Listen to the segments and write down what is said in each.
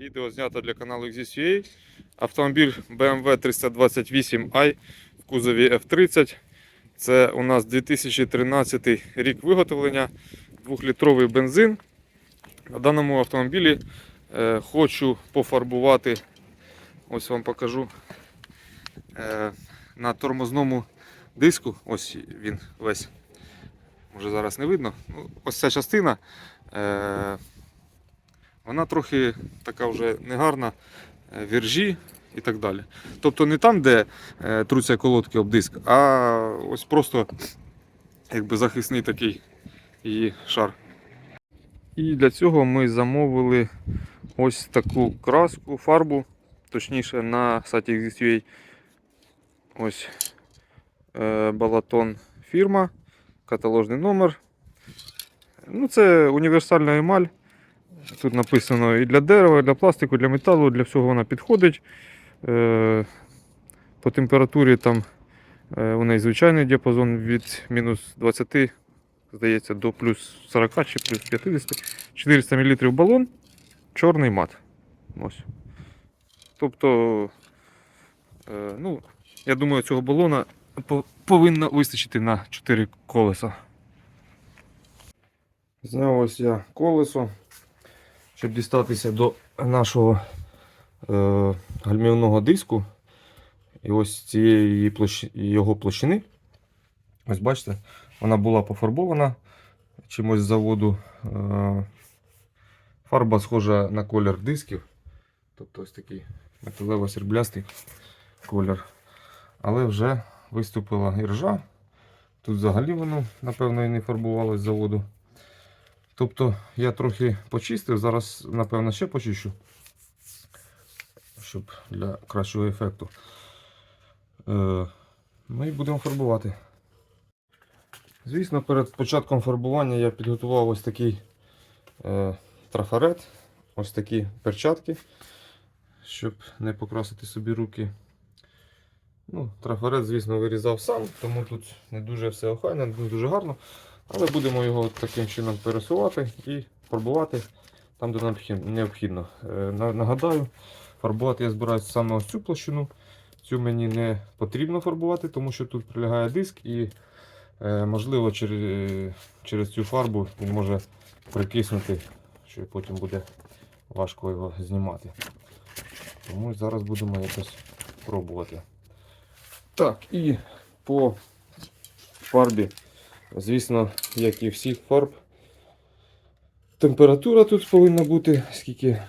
Відео знято для каналу XSUA. Автомобіль BMW 328i в кузові F30. Це у нас 2013 рік виготовлення, 2-літровий бензин. На даному автомобілі е, хочу пофарбувати, ось вам покажу, е, на тормозному диску. Ось він весь. Може зараз не видно. Ну, ось ця частина. Е, вона трохи така вже негарна, е, віржі і так далі. Тобто не там, де е, труться колодки об диск, а ось просто якби захисний такий її шар. І для цього ми замовили ось таку краску, фарбу, точніше на сайті XSUA. Ось е, балатон фірма, каталожний номер. Ну, це універсальна емаль. Тут написано і для дерева, і для пластику, і для металу, для всього вона підходить. Е, По температурі там е, у неї звичайний діапазон від мінус 20, здається, до плюс 40 чи плюс 50. 400 мл балон, чорний мат. Ось. Тобто, е, ну, я думаю, цього балона по- повинно вистачити на 4 колеса. Зняв ось я колесо, щоб дістатися до нашого е, гальмівного диску. І ось цієї площ... його площини. Ось бачите, вона була пофарбована чимось з заводу. Е, фарба схожа на колір дисків. Тобто ось такий металево-сріблястий колір. Але вже виступила іржа. Тут взагалі воно, напевно, і не фарбувалось з заводу. Тобто я трохи почистив, зараз, напевно, ще почищу, щоб для кращого ефекту. Е, ну і будемо фарбувати. Звісно, перед початком фарбування я підготував ось такий е, трафарет, ось такі перчатки, щоб не покрасити собі руки. Ну, Трафарет, звісно, вирізав сам, тому тут не дуже все охайно, не дуже гарно. Але будемо його таким чином пересувати і фарбувати там, де необхід- необхідно. Е, Нагадаю, фарбувати я збираюся саме ось цю площину. Цю мені не потрібно фарбувати, тому що тут прилягає диск і е, можливо через, через цю фарбу він може прикиснути, що потім буде важко його знімати. Тому зараз будемо якось пробувати. Так, і по фарбі Звісно, як і всіх фарб. Температура тут повинна бути, скільки.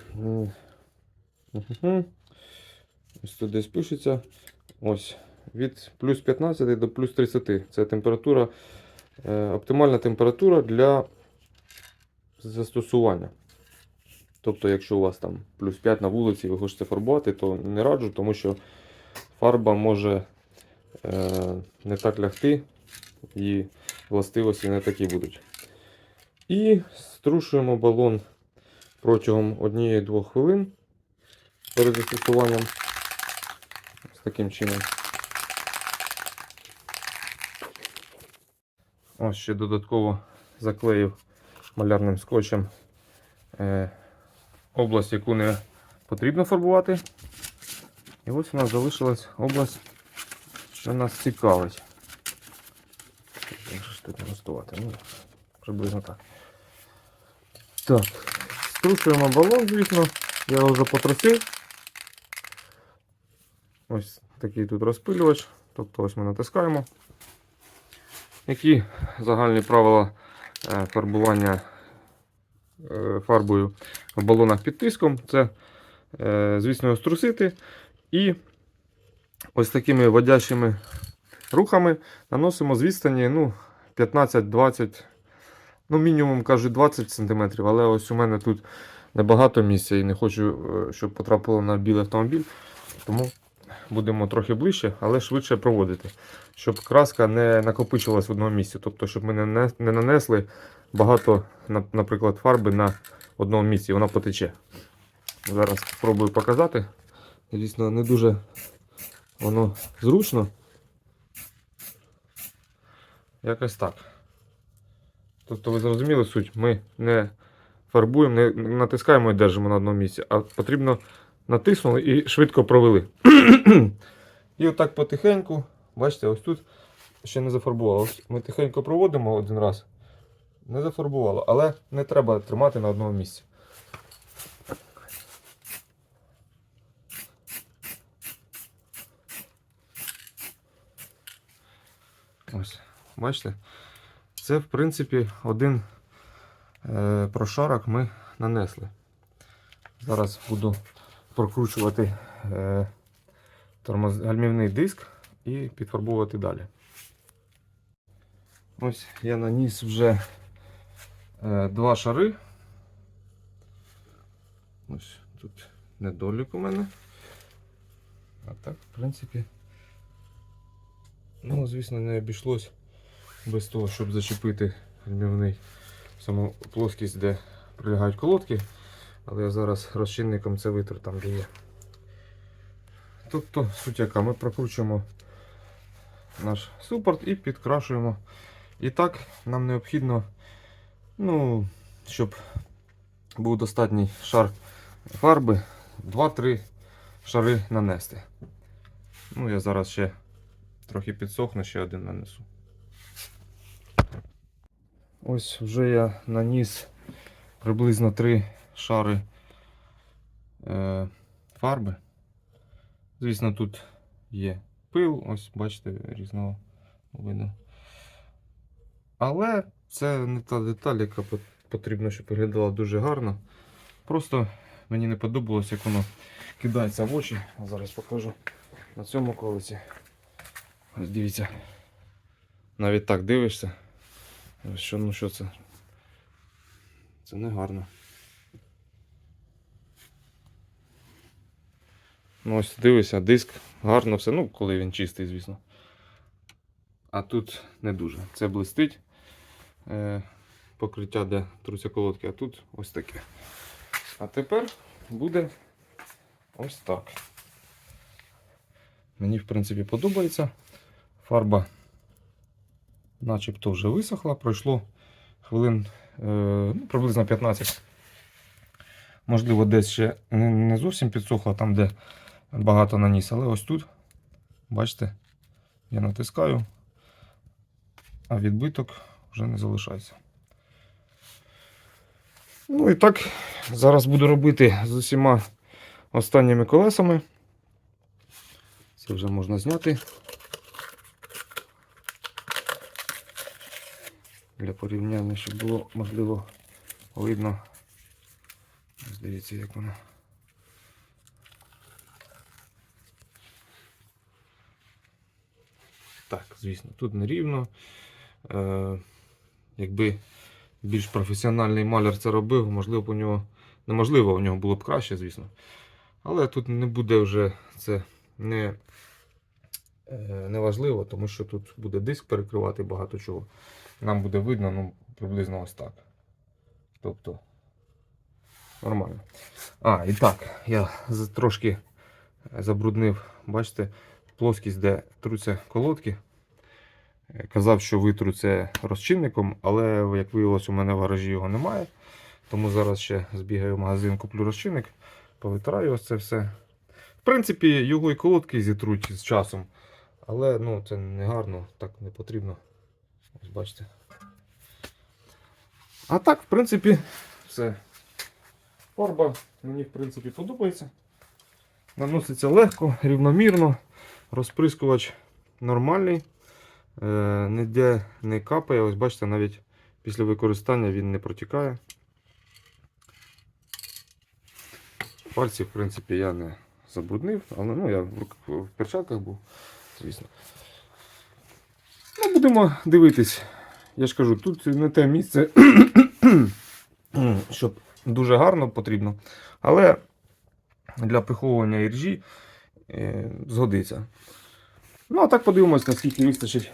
Ось тут десь пишеться. Ось. Від плюс 15 до плюс 30. Це температура, е, оптимальна температура для застосування. Тобто, якщо у вас там плюс 5 на вулиці ви хочете фарбувати, то не раджу, тому що фарба може е, не так лягти і властивості не такі будуть. І струшуємо балон протягом 1-2 хвилин перед застосуванням. Ось таким чином. Ось ще додатково заклеїв малярним скотчем е, область, яку не потрібно фарбувати. І ось у нас залишилась область, що нас цікавить. Тут налаштувати? Ну, приблизно так. Так, струшуємо балон, звісно. Я вже потрусив. Ось такий тут розпилювач. Тобто ось ми натискаємо. Які загальні правила е, фарбування е, фарбою в балонах під тиском? Це, е, звісно, струсити і ось такими водящими рухами наносимо з відстані ну, 15-20, ну мінімум кажуть 20 см, але ось у мене тут небагато місця і не хочу, е, щоб потрапило на білий автомобіль. Тому будемо трохи ближче, але швидше проводити, щоб краска не накопичилась в одному місці. Тобто, щоб ми не нанесли багато, наприклад, фарби на одному місці, вона потече. Зараз спробую показати. Звісно, не дуже воно зручно. Якось так. Тобто ви зрозуміли суть, ми не фарбуємо, не натискаємо і держимо на одному місці, а потрібно натиснули і швидко провели. і отак потихеньку, бачите, ось тут ще не зафарбувало. Ми тихенько проводимо один раз. Не зафарбувало, але не треба тримати на одному місці. Ось, бачите? Це, в принципі, один е, прошарок ми нанесли. Зараз буду прокручувати е, гальмівний диск і підфарбовувати далі. Ось я наніс вже е, два шари. Ось тут недолік у мене. А так, в принципі, ну, звісно, не обійшлось без того, щоб зачепити гальмівний саму плоскість, де прилягають колодки. Але я зараз розчинником це витру там, де є. Тобто, суть яка, ми прокручуємо наш супорт і підкрашуємо. І так нам необхідно, ну, щоб був достатній шар фарби, 2-3 шари нанести. Ну, я зараз ще трохи підсохну, ще один нанесу. Ось вже я наніс приблизно 3 шари е, фарби. Звісно, тут є пил, ось бачите, різного виду. Але це не та деталь, яка пот- потрібна, щоб виглядала дуже гарно. Просто мені не подобалось, як воно кидається в очі. Зараз покажу на цьому колесі. Ось дивіться. Навіть так дивишся. Ось Що, ну що це? Це не гарно. Ну ось дивися, диск, гарно все. Ну, коли він чистий, звісно. А тут не дуже. Це блистить е, покриття, де труться колодки, а тут ось таке. А тепер буде ось так. Мені, в принципі, подобається. Фарба начебто вже висохла, пройшло хвилин е, ну, приблизно 15. Можливо, десь ще не, не зовсім підсохла, там, де багато наніс, але ось тут, бачите, я натискаю, а відбиток вже не залишається. Ну і так, зараз буду робити з усіма останніми колесами. Це вже можна зняти. Для порівняння, щоб було можливо видно. Ось Дивіться, як воно. Так, звісно, тут нерівно. Е, якби більш професіональний маляр це робив, можливо, у нього неможливо, у нього було б краще, звісно. Але тут не буде вже це не, е, не важливо, тому що тут буде диск перекривати багато чого. Нам буде видно ну, приблизно ось так. Тобто нормально. А, і так, я трошки забруднив, бачите, плоскість, де труться колодки. Е, Казав, що витру це розчинником, але як виявилось, у мене в гаражі його немає. Тому зараз ще збігаю в магазин, куплю розчинник, повитраю ось це все. В принципі, його і колодки зітруть з часом. Але ну, це не гарно, так не потрібно. Ось бачите. А так, в принципі, все. Фарба мені в принципі подобається. Наноситься легко, рівномірно. Розприскувач нормальний. Е, ніде не капає. Ось бачите, навіть після використання він не протікає. Пальці, в принципі, я не забруднив, але ну, я в, перчатках був, звісно. Ну, будемо дивитись. Я ж кажу, тут не те місце, щоб дуже гарно потрібно. Але для приховування іржі е, згодиться. Ну, а так подивимось, наскільки вистачить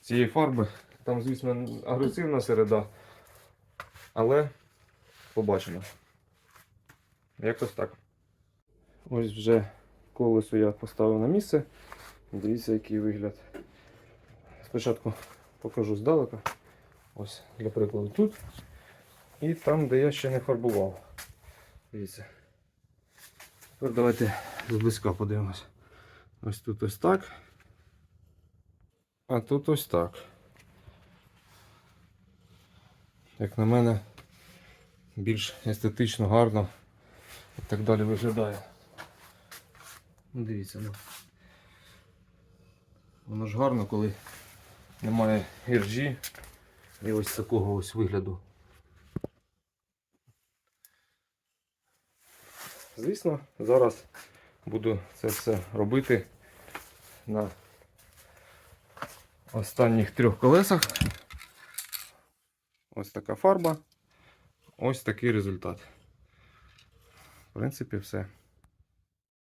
цієї фарби. Там, звісно, агресивна середа. Але побачимо. Якось так. Ось вже колесо я поставив на місце. Дивіться, який вигляд. Спочатку покажу здалека. Ось, для прикладу, тут і там, де я ще не фарбував. Дивіться. Тепер давайте зблизька подивимось. Ось тут ось так. А тут ось так. Як на мене, більш естетично, гарно і так далі виглядає. Ну, дивіться, ну. Воно ж гарно, коли немає іржі і ось такого ось вигляду. Звісно, зараз буду це все робити на останніх трьох колесах. Ось така фарба. Ось такий результат. В принципі, все.